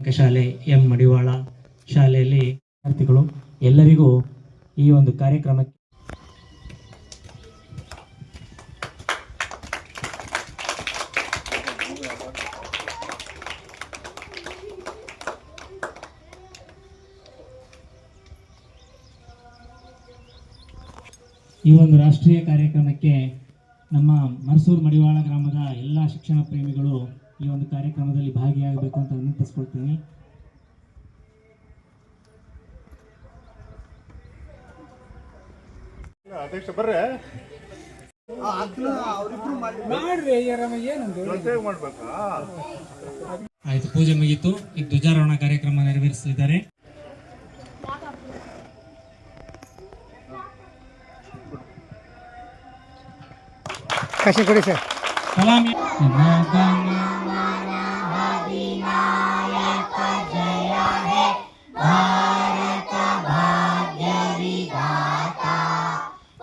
ಶಾಲೆ ಎಂ ಮಡಿವಾಳ ಶಾಲೆಯಲ್ಲಿ ವಿದ್ಯಾರ್ಥಿಗಳು ಎಲ್ಲರಿಗೂ ಈ ಒಂದು ಕಾರ್ಯಕ್ರಮಕ್ಕೆ ಈ ಒಂದು ರಾಷ್ಟ್ರೀಯ ಕಾರ್ಯಕ್ರಮಕ್ಕೆ ನಮ್ಮ ಮರ್ಸೂರು ಮಡಿವಾಳ ಗ್ರಾಮದ ಎಲ್ಲ ಶಿಕ್ಷಣ ಪ್ರೇಮಿಗಳು ಈ ಒಂದು ಕಾರ್ಯಕ್ರಮದಲ್ಲಿ ಭಾಗಿಯಾಗಬೇಕು ಅಂತ ವಿನಂತಿಸ್ಕೊಳ್ತೀನಿ ಅಧ್ಯಕ್ಷ ಬರ್ರೆ. ಜೊತೆಗೆ ಮಾಡ್ಬೇಕಾ? ಆಯ್ತು ಪೂಜೆ ಮುಗೀತು. ಈ ಧ್ವಜಾರೋಹಣ ಕಾರ್ಯಕ್ರಮ ನೆರವೇರಿಸಲಿದ್ದಾರೆ. ಕಸಿ ಕೊಡಿ ಸರ್. ಸಲಾಮಿ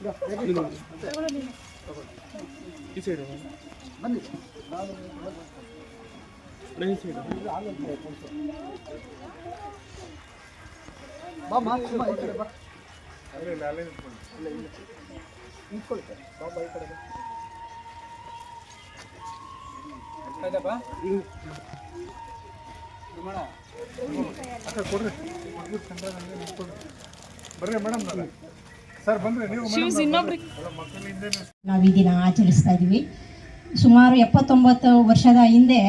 ಈ ಸೈಡ್ ಬನ್ನಿ. ಈ ಸೈಡ್ ಬಾ ಮಾ ಕಡೆ ಬಾ ಅಲ್ಲೇ ಅಲ್ಲೇ ನಿಂತ್ಕೊಳ್ಳಿ ಸರ್ ಬಾ ಬಾ ಈ ಕಡೆ ಬಾ ಆಯ್ತಪ್ಪ ಅಕ್ಕ ಬರ್ರಿ ಮೇಡಮ್ ನಾನು ನೀವು ನಾವು ಈ ದಿನ ಆಚರಿಸ್ತಾ ಇದ್ದೀವಿ ಸುಮಾರು ಎಪ್ಪತ್ತೊಂಬತ್ತು ವರ್ಷದ ಹಿಂದೆ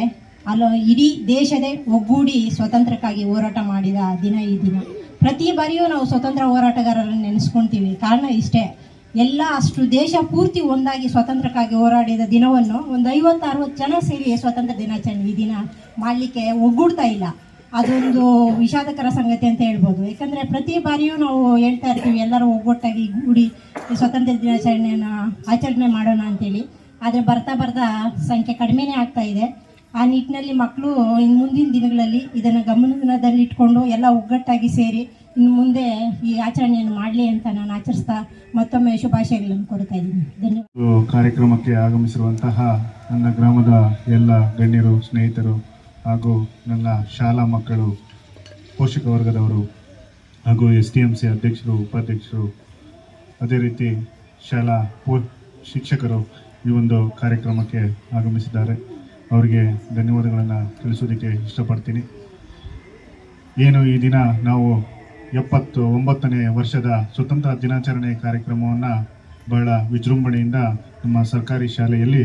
ಅಲ್ಲ ಇಡೀ ದೇಶದ ಒಗ್ಗೂಡಿ ಸ್ವತಂತ್ರಕ್ಕಾಗಿ ಹೋರಾಟ ಮಾಡಿದ ದಿನ ಈ ದಿನ. ಪ್ರತಿ ಬಾರಿಯೂ ನಾವು ಸ್ವತಂತ್ರ ಹೋರಾಟಗಾರರನ್ನು ನೆನೆಸ್ಕೊಳ್ತೀವಿ ಕಾರಣ ಇಷ್ಟೇ. ಎಲ್ಲ ಅಷ್ಟು ದೇಶ ಪೂರ್ತಿ ಒಂದಾಗಿ ಸ್ವತಂತ್ರಕ್ಕಾಗಿ ಹೋರಾಡಿದ ದಿನವನ್ನು ಒಂದು ಐವತ್ತು ಅರವತ್ತು ಜನ ಸೇರಿ ಸ್ವಾತಂತ್ರ್ಯ ದಿನಾಚರಣೆ ಈ ದಿನ ಮಾಡಲಿಕ್ಕೆ ಒಗ್ಗೂಡ್ತಾ ಇಲ್ಲ. ಅದೊಂದು ವಿಷಾದಕರ ಸಂಗತಿ ಅಂತ ಹೇಳ್ಬೋದು. ಯಾಕಂದರೆ ಪ್ರತಿ ಬಾರಿಯೂ ನಾವು ಹೇಳ್ತಾ ಇರ್ತೀವಿ, ಎಲ್ಲರೂ ಒಗ್ಗಟ್ಟಾಗಿ ಗೂಡಿ, ಸ್ವಾತಂತ್ರ್ಯ ದಿನಾಚರಣೆಯನ್ನು ಆಚರಣೆ ಮಾಡೋಣ ಅಂತೇಳಿ. ಆದರೆ ಬರ್ತಾ ಬರ್ತಾ ಸಂಖ್ಯೆ ಕಡಿಮೆನೇ ಆಗ್ತಾ ಇದೆ. ಆ ನಿಟ್ಟಿನಲ್ಲಿ ಮಕ್ಕಳು ಇನ್ನು ಮುಂದಿನ ದಿನಗಳಲ್ಲಿ ಇದನ್ನು ಗಮನದಲ್ಲಿಟ್ಕೊಂಡು ಎಲ್ಲ ಒಗ್ಗಟ್ಟಾಗಿ ಸೇರಿ ಇನ್ನು ಮುಂದೆ ಈ ಆಚರಣೆಯನ್ನು ಮಾಡಲಿ ಅಂತ ನಾನು ಆಚರಿಸ್ತಾ ಮತ್ತೊಮ್ಮೆ ಶುಭಾಶಯಗಳನ್ನು ಕೊಡ್ತಾ ಇದ್ದೀನಿ. ಧನ್ಯವಾದ. ಕಾರ್ಯಕ್ರಮಕ್ಕೆ ಆಗಮಿಸಿರುವಂತಹ ನನ್ನ ಗ್ರಾಮದ ಎಲ್ಲ ಗಣ್ಯರು, ಸ್ನೇಹಿತರು ಹಾಗೂ ನನ್ನ ಶಾಲಾ ಮಕ್ಕಳು, ಪೋಷಕ ವರ್ಗದವರು ಹಾಗೂ ಎಸ್ ಡಿ ಎಂ ಸಿ ಅಧ್ಯಕ್ಷರು, ಉಪಾಧ್ಯಕ್ಷರು, ಅದೇ ರೀತಿ ಶಾಲಾ ಪೋ, ಶಿಕ್ಷಕರು ಈ ಒಂದು ಕಾರ್ಯಕ್ರಮಕ್ಕೆ ಆಗಮಿಸಿದ್ದಾರೆ. ಅವರಿಗೆ ಧನ್ಯವಾದಗಳನ್ನು ತಿಳಿಸೋದಕ್ಕೆ ಇಷ್ಟಪಡ್ತೀನಿ. ಏನು ಈ ದಿನ ನಾವು ಎಪ್ಪತ್ತು ಒಂಬತ್ತನೇ ವರ್ಷದ ಸ್ವತಂತ್ರ ದಿನಾಚರಣೆ ಕಾರ್ಯಕ್ರಮವನ್ನು ಬಹಳ ವಿಜೃಂಭಣೆಯಿಂದ ನಮ್ಮ ಸರ್ಕಾರಿ ಶಾಲೆಯಲ್ಲಿ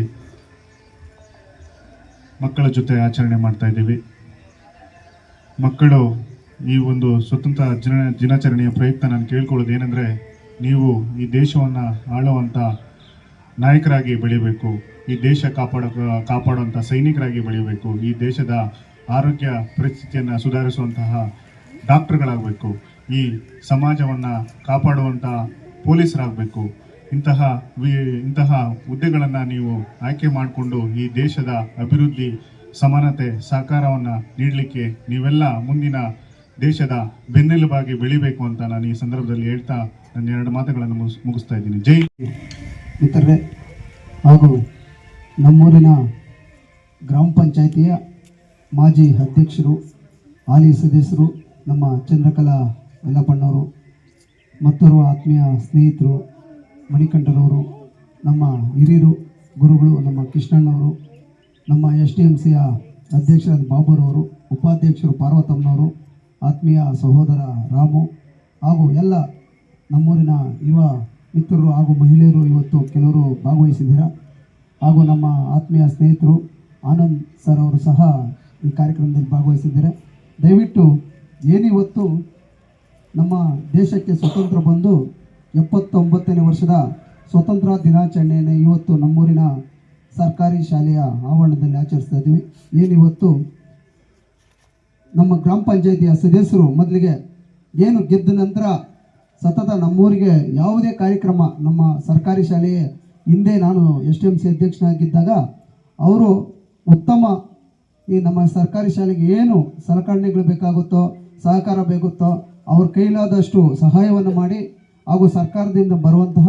ಮಕ್ಕಳ ಜೊತೆ ಆಚರಣೆ ಮಾಡ್ತಾ ಇದ್ದೀವಿ. ಮಕ್ಕಳು ಈ ಒಂದು ಸ್ವತಂತ್ರ ದಿನ, ದಿನಾಚರಣೆಯ ಪ್ರಯುಕ್ತ ನಾನು ಕೇಳ್ಕೊಳ್ಳೋದು ಏನಂದರೆ, ನೀವು ಈ ದೇಶವನ್ನು ಆಳುವಂಥ ನಾಯಕರಾಗಿ ಬೆಳಿಬೇಕು, ಈ ದೇಶ ಕಾಪಾಡೋ ಕಾಪಾಡುವಂಥ ಸೈನಿಕರಾಗಿ ಬೆಳಿಬೇಕು, ಈ ದೇಶದ ಆರೋಗ್ಯ ಪರಿಸ್ಥಿತಿಯನ್ನು ಸುಧಾರಿಸುವಂತಹ ಡಾಕ್ಟರ್ಗಳಾಗಬೇಕು, ಈ ಸಮಾಜವನ್ನು ಕಾಪಾಡುವಂಥ ಪೊಲೀಸರಾಗಬೇಕು ಇಂತಹ ಇಂತಹ ಹುದ್ದೆಗಳನ್ನು ನೀವು ಆಯ್ಕೆ ಮಾಡಿಕೊಂಡು ಈ ದೇಶದ ಅಭಿವೃದ್ಧಿ, ಸಮಾನತೆ, ಸಹಕಾರವನ್ನು ನೀಡಲಿಕ್ಕೆ ನೀವೆಲ್ಲ ಮುಂದಿನ ದೇಶದ ಬೆನ್ನೆಲುಬಾಗಿ ಬೆಳಿಬೇಕು ಅಂತ ನಾನು ಈ ಸಂದರ್ಭದಲ್ಲಿ ಹೇಳ್ತಾ ನನ್ನ ಎರಡು ಮಾತುಗಳನ್ನು ಮುಗಿಸ್, ಮುಗಿಸ್ತಾ ಇದ್ದೀನಿ. ಜೈ ಮಿತ್ರರೇ, ಹಾಗೂ ನಮ್ಮೂರಿನ ಗ್ರಾಮ ಪಂಚಾಯಿತಿಯ ಮಾಜಿ ಅಧ್ಯಕ್ಷರು, ಹಾಲಿ ಸದಸ್ಯರು, ನಮ್ಮ ಚಂದ್ರಕಲಾ ಯಲ್ಲಪ್ಪಣ್ಣವರು ಮತ್ತೋರ್ವ ಆತ್ಮೀಯ ಸ್ನೇಹಿತರು ಮಣಿಕಂಠರವರು, ನಮ್ಮ ಹಿರಿಯರು, ಗುರುಗಳು, ನಮ್ಮ ಕೃಷ್ಣಣ್ಣವರು, ನಮ್ಮ ಎಸ್ ಡಿ ಎಂ ಸಿಯ ಅಧ್ಯಕ್ಷರಾದ ಬಾಬುರವರು, ಉಪಾಧ್ಯಕ್ಷರು ಪಾರ್ವತಮ್ಮನವರು, ಆತ್ಮೀಯ ಸಹೋದರ ರಾಮು ಹಾಗೂ ಎಲ್ಲ ನಮ್ಮೂರಿನ ಯುವ ಮಿತ್ರರು ಹಾಗೂ ಮಹಿಳೆಯರು ಇವತ್ತು ಕೆಲವರು ಭಾಗವಹಿಸಿದ್ದೀರಾ? ಹಾಗೂ ನಮ್ಮ ಆತ್ಮೀಯ ಸ್ನೇಹಿತರು ಆನಂದ್ ಸರ್ ಅವರು ಸಹ ಈ ಕಾರ್ಯಕ್ರಮದಲ್ಲಿ ಭಾಗವಹಿಸಿದ್ದಾರೆ? ದಯವಿಟ್ಟು ಏನಿವತ್ತು ನಮ್ಮ ದೇಶಕ್ಕೆ ಸ್ವತಂತ್ರ ಬಂದು ಎಪ್ಪತ್ತೊಂಬತ್ತನೇ ವರ್ಷದ ಸ್ವತಂತ್ರ ದಿನಾಚರಣೆಯನ್ನು ಇವತ್ತು ನಮ್ಮೂರಿನ ಸರ್ಕಾರಿ ಶಾಲೆಯ ಆವರಣದಲ್ಲಿ ಆಚರಿಸ್ತಾ ಇದ್ದೀವಿ. ಏನಿವತ್ತು ನಮ್ಮ ಗ್ರಾಮ ಪಂಚಾಯಿತಿಯ ಸದಸ್ಯರು ಮೊದಲಿಗೆ ಏನು ಗೆದ್ದ ನಂತರ ಸತತ ನಮ್ಮೂರಿಗೆ ಯಾವುದೇ ಕಾರ್ಯಕ್ರಮ ನಮ್ಮ ಸರ್ಕಾರಿ ಶಾಲೆಯ ಹಿಂದೆ ನಾನು ಎಸ್ ಟಿ ಎಂ ಸಿ ಅಧ್ಯಕ್ಷನಾಗಿದ್ದಾಗ ಅವರು ಉತ್ತಮ ಈ ನಮ್ಮ ಸರ್ಕಾರಿ ಶಾಲೆಗೆ ಏನು ಸಲಕರಣೆಗಳು ಬೇಕಾಗುತ್ತೋ, ಸಹಕಾರ ಬೇಕುತ್ತೋ ಅವ್ರ ಕೈಲಾದಷ್ಟು ಸಹಾಯವನ್ನು ಮಾಡಿ ಹಾಗೂ ಸರ್ಕಾರದಿಂದ ಬರುವಂತಹ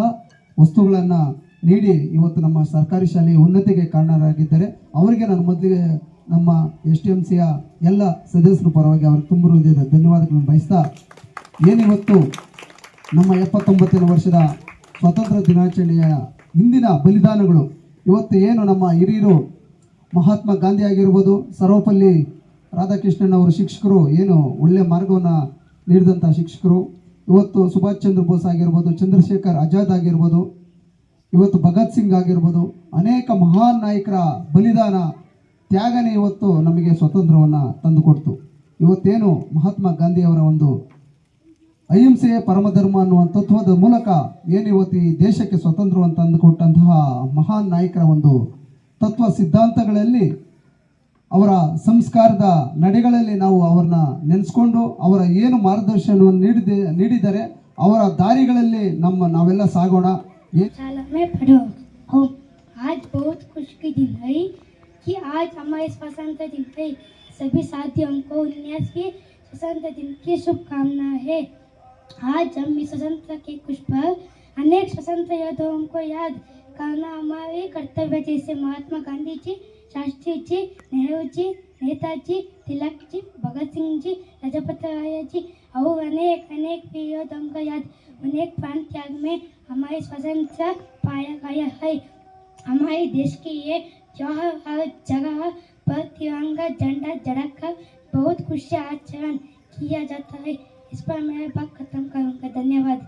ವಸ್ತುಗಳನ್ನು ನೀಡಿ ಇವತ್ತು ನಮ್ಮ ಸರ್ಕಾರಿ ಶಾಲೆಯ ಉನ್ನತಿಗೆ ಕಾರಣರಾಗಿದ್ದಾರೆ. ಅವರಿಗೆ ನಾನು ಮೊದಲಿಗೆ ನಮ್ಮ ಎಸ್ ಟಿ ಎಂ ಸಿಯ ಎಲ್ಲ ಸದಸ್ಯರ ಪರವಾಗಿ ಅವ್ರಿಗೆ ತುಂಬ ಹೃದಯದ ಧನ್ಯವಾದಗಳನ್ನು ಬಯಸ್ತಾ ಏನಿವತ್ತು ನಮ್ಮ ಎಪ್ಪತ್ತೊಂಬತ್ತನೇ ವರ್ಷದ ಸ್ವಾತಂತ್ರ್ಯ ದಿನಾಚರಣೆಯ ಹಿಂದಿನ ಬಲಿದಾನಗಳು. ಇವತ್ತು ಏನು ನಮ್ಮ ಹಿರಿಯರು ಮಹಾತ್ಮ ಗಾಂಧಿ ಆಗಿರ್ಬೋದು, ಸರ್ವಪಲ್ಲಿ ರಾಧಾಕೃಷ್ಣನ್ ಅವರು ಶಿಕ್ಷಕರು, ಏನು ಒಳ್ಳೆಯ ಮಾರ್ಗವನ್ನು ನೀಡಿದಂಥ ಶಿಕ್ಷಕರು ಇವತ್ತು ಸುಭಾಷ್ ಚಂದ್ರ ಬೋಸ್ ಆಗಿರ್ಬೋದು, ಚಂದ್ರಶೇಖರ್ ಆಜಾದ್ ಆಗಿರ್ಬೋದು, ಇವತ್ತು ಭಗತ್ ಸಿಂಗ್ ಆಗಿರ್ಬೋದು, ಅನೇಕ ಮಹಾನ್ ನಾಯಕರ ಬಲಿದಾನ, ತ್ಯಾಗನೇ ಇವತ್ತು ನಮಗೆ ಸ್ವಾತಂತ್ರ್ಯವನ್ನು ತಂದುಕೊಡ್ತು. ಇವತ್ತೇನು ಮಹಾತ್ಮ ಗಾಂಧಿಯವರ ಒಂದು ಅಹಿಂಸೆಯೇ ಪರಮಧರ್ಮ ಅನ್ನುವ ತತ್ವದ ಮೂಲಕ ಏನು ಇವತ್ತು ಈ ದೇಶಕ್ಕೆ ಸ್ವಾತಂತ್ರ್ಯವನ್ನು ತಂದುಕೊಟ್ಟಂತಹ ಮಹಾನ್ ನಾಯಕರ ಒಂದು ತತ್ವ ಸಿದ್ಧಾಂತಗಳಲ್ಲಿ ಅವರ ಸಂಸ್ಕಾರದ ನಡೆಗಳಲ್ಲಿ ನಾವು ಅವ್ರನ್ನ ನೆನೆಸ್ಕೊಂಡು ಅವರ ಏನು ಮಾರ್ಗದರ್ಶನವನ್ನು ನೀಡಿದೆ ನೀಡಿದರೆ ಅವರ ದಾರಿಗಳಲ್ಲಿ ನಮ್ಮ ನಾವೆಲ್ಲ ಸಾಗೋಣ ಏ- शाला में पढ़ो हो आज बहुत खुश की दिन है कि आज हमारे स्वतंत्र दिन है सभी साथियों को उन्यासवीं स्वतंत्र दिन की शुभकामनाएं है आज हम इस स्वतंत्र के कुछ पर अनेक स्वतंत्र योद्धाओं को याद करना हमारे कर्तव्य जैसे महात्मा गांधी जी शास्त्री जी नेहरू जी नेताजी तिलक जी भगत सिंह जी लजपत राय जी और अनेक अनेक वीर का याद अनेक प्राण त्याग में हमारे स्वतंत्र पाया गया है। हमारे देश के ये जौहर हर जगह पर तिरंगा झंडा जड़कर बहुत खुशी आचरण किया जाता है। इस पर मैं बात खत्म करूँगा। धन्यवाद।